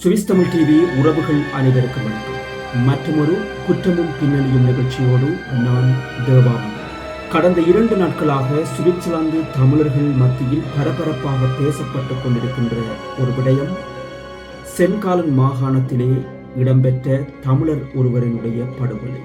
Swiss Tamil TV உறவுகள் அனைவருக்கும் வணக்கம். மற்றொரு குற்றமும் பின்னணியும் நிகழ்ச்சியோடு நான் தேவாமன் கடந்த இரண்டு நாட்களாக சுவிட்சர்லாந்து தமிழர்கள் மத்தியில் பரபரப்பாக பேசப்பட்டுக் கொண்டிருக்கின்ற ஒரு விடயம் சென்காலன் மாகாணத்திலே இடம்பெற்ற தமிழர் ஒருவரினுடைய படுகொலை.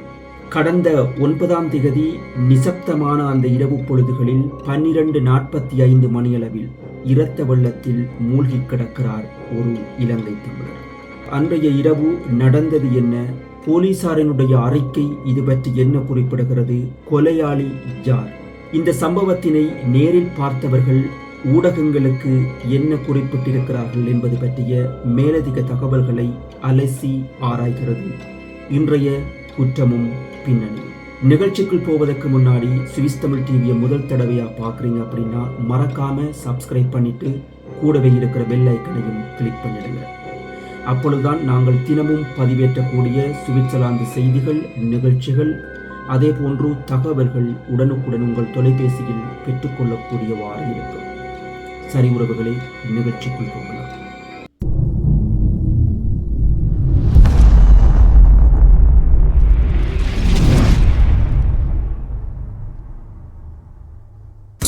கடந்த ஒன்பதாம் திகதி நிசப்தமான அந்த இரவு பொழுதுகளில் பன்னிரண்டு நாற்பத்தி ஐந்து மணியளவில் இரத்த வெள்ளத்தில் மூழ்கி கிடக்கிறார் ஒரு இலங்கை தமிழர். அன்றைய இரவு நடந்தது என்ன? போலீசாரினுடைய அறிக்கை இது பற்றி என்ன குறிப்பிடுகிறது? கொலையாளி யார்? இந்த சம்பவத்தினை நேரில் பார்த்தவர்கள் ஊடகங்களுக்கு என்ன குறிப்பிட்டிருக்கிறார்கள் என்பது பற்றிய மேலதிக தகவல்களை அலசி ஆராய்கிறது. இன்றைய குற்றமும் பின்னணி. நிகழ்ச்சிக்குள் போவதற்கு முன்னாடி சுவிஸ் தமிழ் டிவியை முதல் தடவையாக பார்க்குறீங்க அப்படின்னா மறக்காம சப்ஸ்கிரைப் பண்ணிட்டு கூடவே இருக்கிற பெல் ஐக்கனையும் கிளிக் பண்ணிடுங்க. அப்பொழுதுதான் நாங்கள் தினமும் பதிவேற்றக்கூடிய சுவிட்சர்லாந்து செய்திகள் நிகழ்ச்சிகள் அதே போன்று தகவல்கள் உடனுக்குடன் உங்கள் தொலைபேசியில் பெற்றுக்கொள்ளக்கூடியவாறு இருக்கும். சரி உறவுகளை நிகழ்ச்சிக்குள் போகலாம்.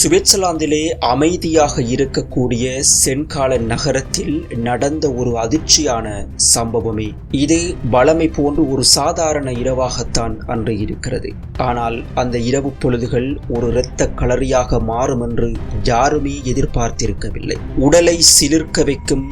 சுவிட்சர்லாந்திலே அமைதியாக இருக்கக்கூடிய சென்கால நகரத்தில் நடந்த ஒரு அதிர்ச்சியான சம்பவமே. இது வளமை போன்று ஒரு சாதாரண இரவாகத்தான் அன்று இருக்கிறது. ஆனால் அந்த இரவு பொழுதுகள் ஒரு இரத்த களரியாக மாறும் என்று யாருமே எதிர்பார்த்திருக்கவில்லை. உடலை சிலிர்க்க வைக்கும்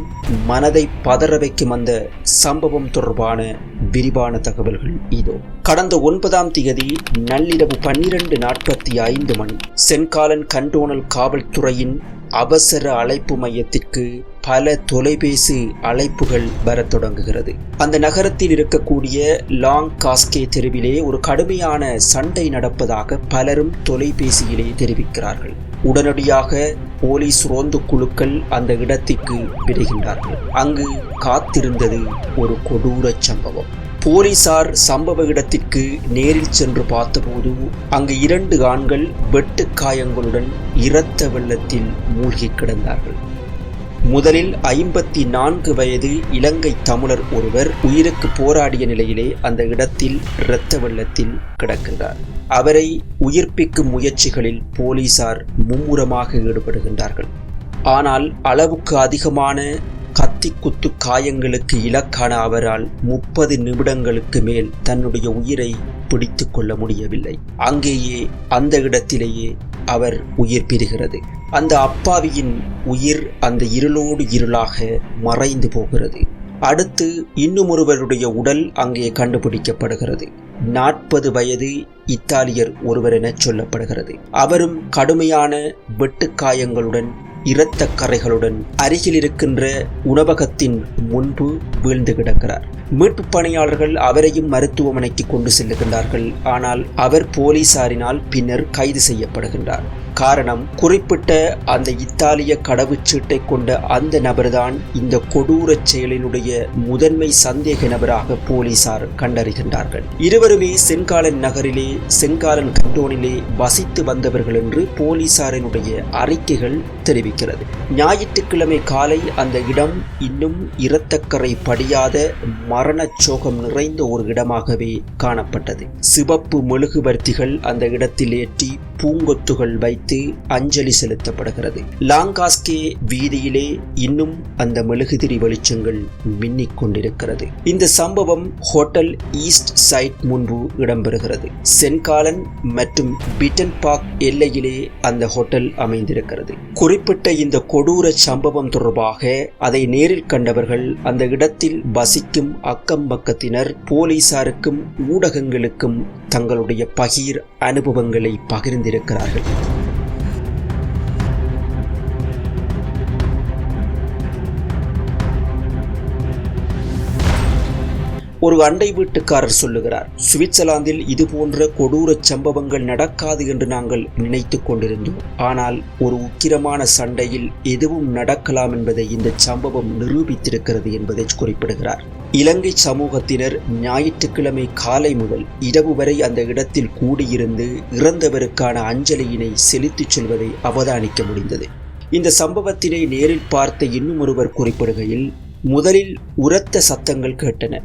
மனதை பதற வைக்கும் அந்த சம்பவம் தொடர்பான விரிவான தகவல்கள் இதோ. கடந்த ஒன்பதாம் தேதி நள்ளிரவு பன்னிரண்டு நாற்பத்தி ஐந்து மணி சென்காலன் கண்டோனல் காவல்துறையின் அவசர அழைப்பு மையத்திற்கு பல தொலைபேசி அழைப்புகள் வரத் தொடங்குகிறது. அந்த நகரத்தில் இருக்கக்கூடிய லாங் காஸ்கே தெருவிலே ஒரு கடுமையான சண்டை நடப்பதாக பலரும் தொலைபேசியிலே தெரிவிக்கிறார்கள். உடனடியாக போலீஸ் ரோந்து குழுக்கள் அந்த இடத்திற்கு விடுகின்றார்கள். அங்கு காத்திருந்தது ஒரு கொடூர சம்பவம். போலீசார் சம்பவ இடத்திற்கு நேரில் சென்று பார்த்தபோது அங்கு இரண்டு ஆண்கள் வெட்டு காயங்களுடன் இரத்த வெள்ளத்தில் மூழ்கி கிடந்தார்கள். முதலில் ஐம்பத்தி நான்கு வயது இலங்கை தமிழர் ஒருவர் உயிருக்கு போராடிய நிலையிலே அந்த இடத்தில் இரத்த வெள்ளத்தில் கிடக்கின்றார். அவரை உயிர்ப்பிக்கும் முயற்சிகளில் போலீசார் மும்முரமாக ஈடுபடுகின்றார்கள். ஆனால் அளவுக்கு அதிகமான கத்தி குத்து காயங்களுக்கு இலக்கான அவரால் முப்பது நிமிடங்களுக்கு மேல் தன்னுடைய உயிரை பிடித்து கொள்ள முடியவில்லை. அங்கேயே அந்த இடத்திலேயே அவர் உயிர் பெறுகிறது அந்த அப்பாவியின் உயிர் அந்த இருளோடு இருளாக மறைந்து போகிறது. அடுத்து இன்னும் ஒருவருடைய உடல் அங்கே கண்டுபிடிக்கப்படுகிறது. நாற்பது வயது இத்தாலியர் ஒருவர் என சொல்லப்படுகிறது. அவரும் கடுமையான வெட்டுக்காயங்களுடன் இரத்த கரைகளுடன் அருகில் இருக்கின்ற உணவகத்தின் முன்பு வீழ்ந்து கிடக்கிறார். மீட்பு பணியாளர்கள் அவரையும் மருத்துவமனைக்கு கொண்டு செல்லுகின்றார்கள். ஆனால் அவர் போலீசாரினால் பின்னர் கைது செய்யப்படுகின்றார். காரணம் குறிப்பிட்ட அந்த இத்தாலிய கடவுச்சீட்டை கொண்ட அந்த நபர்தான் இந்த கொடூர செயலினுடைய முதன்மை சந்தேக நபராக போலீசார் கண்டறிகின்றார்கள். இருவருமே செங்காலன் நகரிலே செங்காலன் கண்டோனிலே வசித்து வந்தவர்கள் என்று போலீசாரினுடைய அறிக்கைகள் தெரிவிக்கிறது. ஞாயிற்றுக்கிழமை காலை அந்த இடம் இன்னும் இரத்தக்கரை படியாத மரணச்சோகம் நிறைந்த ஒரு இடமாகவே காணப்பட்டது. சிவப்பு மெழுகுவர்த்திகள் அந்த இடத்தில் ஏற்றி பூங்கொத்துகள் வைத்து வைத்து அஞ்சலி செலுத்தப்படுகிறது. லாங்காஸ்கே வீதியிலே இன்னும் அந்த மெழுகுதிரி வெளிச்சங்கள் மின்னிக் கொண்டிருக்கிறது. இந்த சம்பவம் ஹோட்டல் ஈஸ்ட் சைட் முன்பு இடம்பெறுகிறது. சென்காலன் மற்றும் பிட்டன் பார்க் எல்லையிலே அந்த ஹோட்டல் அமைந்திருக்கிறது. குறிப்பிட்ட இந்த கொடூர சம்பவம் தொடர்பாக அதை நேரில் கண்டவர்கள் அந்த இடத்தில் வசிக்கும் அக்கம் பக்கத்தினர் போலீசாருக்கும் ஊடகங்களுக்கும் தங்களுடைய பகிர் அனுபவங்களை பகிர்ந்திருக்கிறார்கள். ஒரு அண்டை வீட்டுக்காரர் சொல்லுகிறார் சுவிட்சர்லாந்தில் இது போன்ற கொடூர சம்பவங்கள் நடக்காது என்று நாங்கள் நினைத்துக் கொண்டிருந்தோம். ஆனால் ஒரு உக்கிரமான சண்டையில் எதுவும் நடக்கலாம் என்பதை இந்த சம்பவம் நிரூபித்திருக்கிறது என்பதை குறிப்பிடுகிறார். இலங்கை சமூகத்தினர் ஞாயிற்றுக்கிழமை காலை முதல் இரவு வரை அந்த இடத்தில் கூடியிருந்து இறந்தவருக்கான அஞ்சலியினை செலுத்திச் செல்வதை அவதானிக்க முடிந்தது. இந்த சம்பவத்தினை நேரில் பார்த்த இன்னும் ஒருவர் குறிப்பிடுகையில் முதலில் உரத்த சத்தங்கள் கேட்டன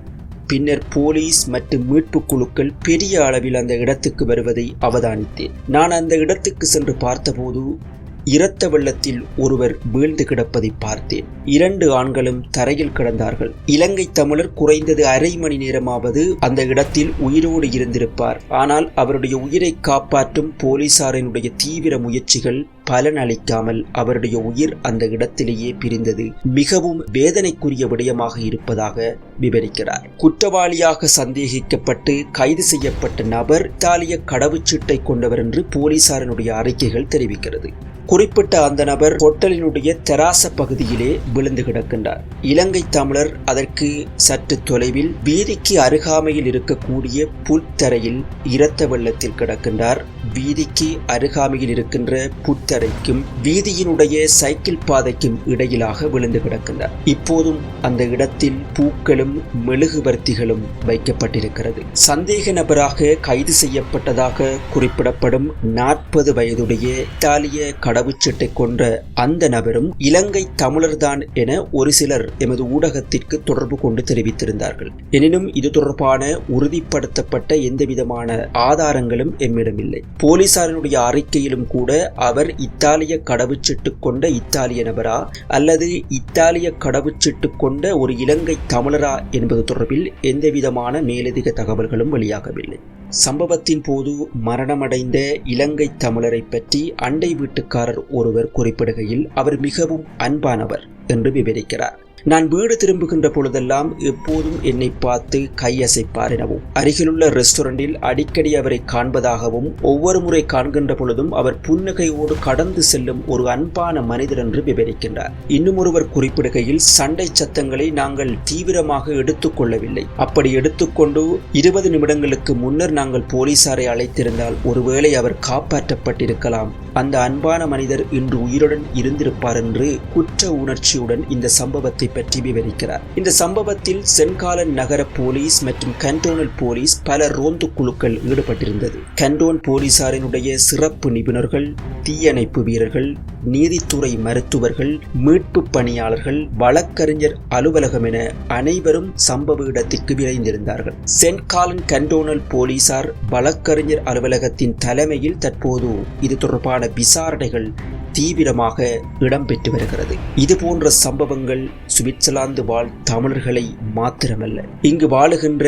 பின்னர் போலீஸ் மற்றும் மீட்பு குழுக்கள் பெரிய அளவில் அந்த இடத்துக்கு வருவதை அவதானித்தேன். நான் அந்த இடத்துக்கு சென்று பார்த்தபோது இரத்த வெள்ளத்தில் ஒருவர் வீழ்ந்து கிடப்பதை பார்த்தேன். இரண்டு ஆண்களும் தரையில் கிடந்தார்கள். இலங்கை தமிழர் குறைந்தது அரை மணி நேரமாவது அந்த இடத்தில் உயிரோடு இருந்திருப்பார். ஆனால் அவருடைய உயிரை காப்பாற்றும் போலீசாரினுடைய தீவிர முயற்சிகள் பலனளிக்காமல் அவருடைய உயிர் அந்த இடத்திலேயே பிரிந்தது. மிகவும் வேதனைக்குரிய விடயமாக இருப்பதாக விவரிக்கிறார். குற்றவாளியாக சந்தேகிக்கப்பட்டு கைது செய்யப்பட்ட நபர் இத்தாலிய கடவுச்சீட்டை கொண்டவர் என்று போலீசாரினுடைய அறிக்கைகள் தெரிவிக்கிறது. குறிப்பிட்ட அந்த நபர் ஹோட்டலினுடைய தெராச பகுதியிலே விழுந்து கிடக்கின்றார். இலங்கை தமிழர் அதற்கு சற்று தொலைவில் வீதிக்கு அருகாமையில் இருக்கக்கூடிய புல்தரையில் இரத்த வெள்ளத்தில் கிடக்கின்றார். வீதிக்கு அருகாமையில் இருக்கின்ற புத்தரைக்கும் வீதியினுடைய சைக்கிள் பாதைக்கும் இடையிலாக விழுந்து கிடக்கின்றார். இப்போதும் அந்த இடத்தில் பூக்களும் மெழுகுவர்த்திகளும் வைக்கப்பட்டிருக்கிறது. சந்தேக நபராக கைது செய்யப்பட்டதாக குறிப்பிடப்படும் நாற்பது வயதுடைய இத்தாலிய கடவுச்சீட்டை கொன்ற அந்த நபரும் இலங்கை தமிழர்தான் என ஒரு சிலர் எமது ஊடகத்திற்கு தொடர்பு கொண்டு தெரிவித்திருந்தார்கள். எனினும் இது தொடர்பான உறுதிப்படுத்தப்பட்ட எந்தவிதமான ஆதாரங்களும் எம்மிடமில்லை. போலீசாரினுடைய அறிக்கையிலும் கூட அவர் இத்தாலிய கடவுச்சீட்டு கொண்ட இத்தாலிய நபரா அல்லது இத்தாலிய கடவுச்சீட்டு கொண்ட ஒரு இலங்கை தமிழரா என்பது தொடர்பில் எந்தவிதமான மேலதிக தகவல்களும் வெளியாகவில்லை. சம்பவத்தின் போது மரணமடைந்த இலங்கை தமிழரை பற்றி அண்டை எழுத்தாளர் ஒருவர் குறிப்பிடுகையில் அவர் மிகவும் அன்பானவர் என்று விவரிக்கிறார். நான் வீடு திரும்புகின்ற பொழுதெல்லாம் எப்போதும் என்னை பார்த்து கையசைப்பார் எனவும் அருகிலுள்ள ரெஸ்டாரண்டில் அடிக்கடி அவரை காண்பதாகவும் ஒவ்வொரு முறை காண்கின்ற பொழுதும் அவர் புன்னகையோடு கடந்து செல்லும் ஒரு அன்பான மனிதர் என்று விவரிக்கின்றார். இன்னும் ஒருவர் குறிப்பிடுகையில் சண்டை சத்தங்களை நாங்கள் தீவிரமாக எடுத்துக்கொள்ளவில்லை அப்படி எடுத்துக்கொண்டு இருபது நிமிடங்களுக்கு முன்னர் நாங்கள் போலீசாரை அழைத்திருந்தால் ஒருவேளை அவர் காப்பாற்றப்பட்டிருக்கலாம். அந்த அன்பான மனிதர் இன்று உயிருடன் இருந்திருப்பார் என்று குற்ற உணர்ச்சியுடன் இந்த சம்பவத்தை பற்றி விவரிக்கிறார் இந்த சம்பவத்தில் சென்காலன் நகர போலீஸ் மற்றும் கண்டோனல் போலீஸ் பல ரோந்து குழுக்கள் ஈடுபட்டிருந்தது. கண்டோன் போலீசாரினுடைய சிறப்பு நிபுணர்கள் தீயணைப்பு வீரர்கள் நீதித்துறை மருத்துவர்கள் மீட்பு பணியாளர்கள் வழக்கறிஞர் அலுவலகம் என அனைவரும் சம்பவ இடத்திற்கு விரைந்திருந்தார்கள். சென்ட் காலன் கண்டோனல் போலீசார் வழக்கறிஞர் அலுவலகத்தின் தலைமையில் தற்போது இது தொடர்பான விசாரணைகள் தீவிரமாக இடம்பெற்று வருகிறது. இது போன்ற சம்பவங்கள் சுவிட்சர்லாந்து வாழ் தமிழர்களை மாத்திரமல்ல. இங்கு வாழுகின்ற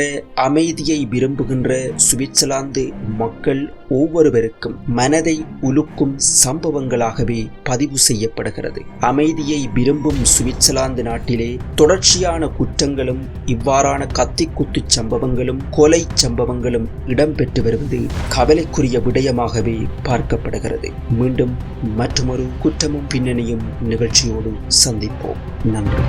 அமைதியை விரும்புகின்ற சுவிட்சர்லாந்து மக்கள் ஒவ்வொருவருக்கும் மனதை உலுக்கும் சம்பவங்களாகவே பதிவு செய்யப்படுகிறது. அமைதியை விரும்பும் சுவிட்சர்லாந்து நாட்டிலே தொடர்ச்சியான குற்றங்களும் இவ்வாறான கத்திக்குத்து சம்பவங்களும் கொலை சம்பவங்களும் இடம்பெற்று வருவது கவலைக்குரிய விடயமாகவே பார்க்கப்படுகிறது. மீண்டும் மற்றொரு குற்றமும் பின்னணியும் நிகழ்ச்சியோடு சந்திப்போம். நன்றி.